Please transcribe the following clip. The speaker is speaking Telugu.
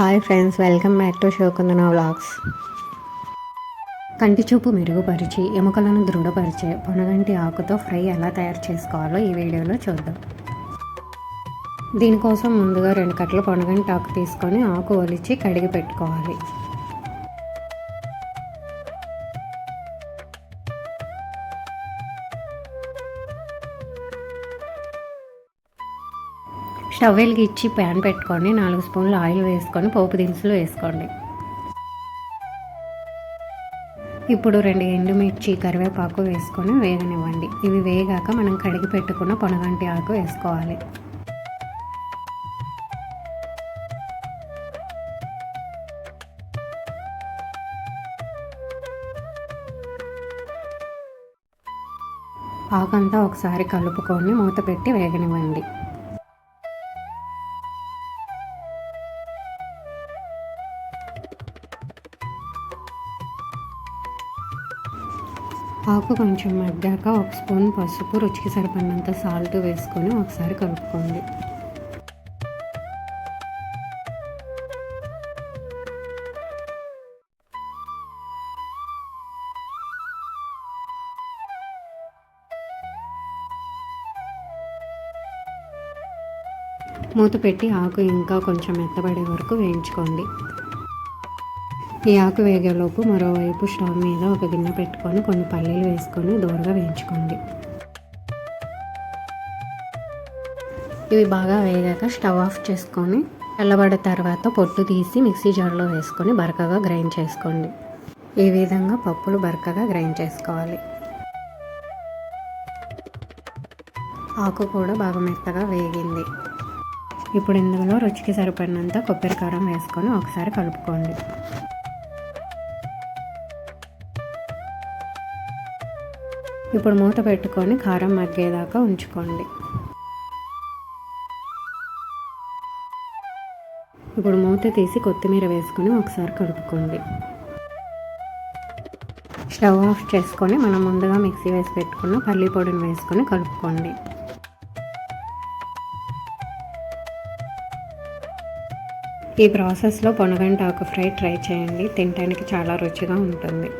Hi friends welcome back to షోకుందన vlogs కంటి చూపు మెరుగుపరిచి ఎముకలను దృఢపరిచే పొనగంటి ఆకుతో ఫ్రై ఎలా తయారు చేసుకోవాలో ఈ వీడియోలో చూద్దాం. దీనికోసం ముందుగా రెండు కట్టలు పొనగంటి ఆకు తీసుకొని ఆకు ఒలిచి కడిగి పెట్టుకోవాలి. స్టవ్ వెలిగించి ప్యాన్ పెట్టుకొని నాలుగు స్పూన్లు ఆయిల్ వేసుకొని పోపు దినుసులు వేసుకోండి. ఇప్పుడు రెండు ఎండుమిర్చి కరివేపాకు వేసుకొని వేగనివ్వండి. ఇవి వేగాక మనం కడిగి పెట్టుకున్న పొనగంటి ఆకు వేసుకోవాలి. ఆకంతా ఒకసారి కలుపుకొని మూత పెట్టి వేగనివ్వండి. ఆకు కొంచెం మగ్గాక ఒక స్పూన్ పసుపు రుచికి సరిపడినంత సాల్ట్ వేసుకొని ఒకసారి కలుపుకోండి. మూత పెట్టి ఆకు ఇంకా కొంచెం మెత్తబడే వరకు వేయించుకోండి. ఈ ఆకు వేగేలోపు మరోవైపు స్టవ్ మీద ఒక గిన్నె పెట్టుకొని కొన్ని పల్లీలు వేసుకొని దూరగా వేయించుకోండి. ఇవి బాగా వేగాక స్టవ్ ఆఫ్ చేసుకొని చల్లబడ్డ తర్వాత పొట్టు తీసి మిక్సీ జార్లో వేసుకొని బరకగా గ్రైండ్ చేసుకోండి. ఈ విధంగా పప్పులు బరకగా గ్రైండ్ చేసుకోవాలి. ఆకు కూడా బాగా మెత్తగా వేగింది. ఇప్పుడు ఇందులో రుచికి సరిపడినంత కొబ్బరి కారం వేసుకొని ఒకసారి కలుపుకోండి. ఇప్పుడు మూత పెట్టుకొని కారం మగ్గేదాకా ఉంచుకోండి. ఇప్పుడు మూత తీసి కొత్తిమీర వేసుకొని ఒకసారి కలుపుకోండి. స్టవ్ ఆఫ్ చేసుకొని మనం ముందుగా మిక్సీ వేసి పెట్టుకున్న పల్లి పొడిని వేసుకొని కలుపుకోండి. ఈ ప్రాసెస్లో పొనగంట ఆకు ఫ్రై ట్రై చేయండి. తినడానికి చాలా రుచిగా ఉంటుంది.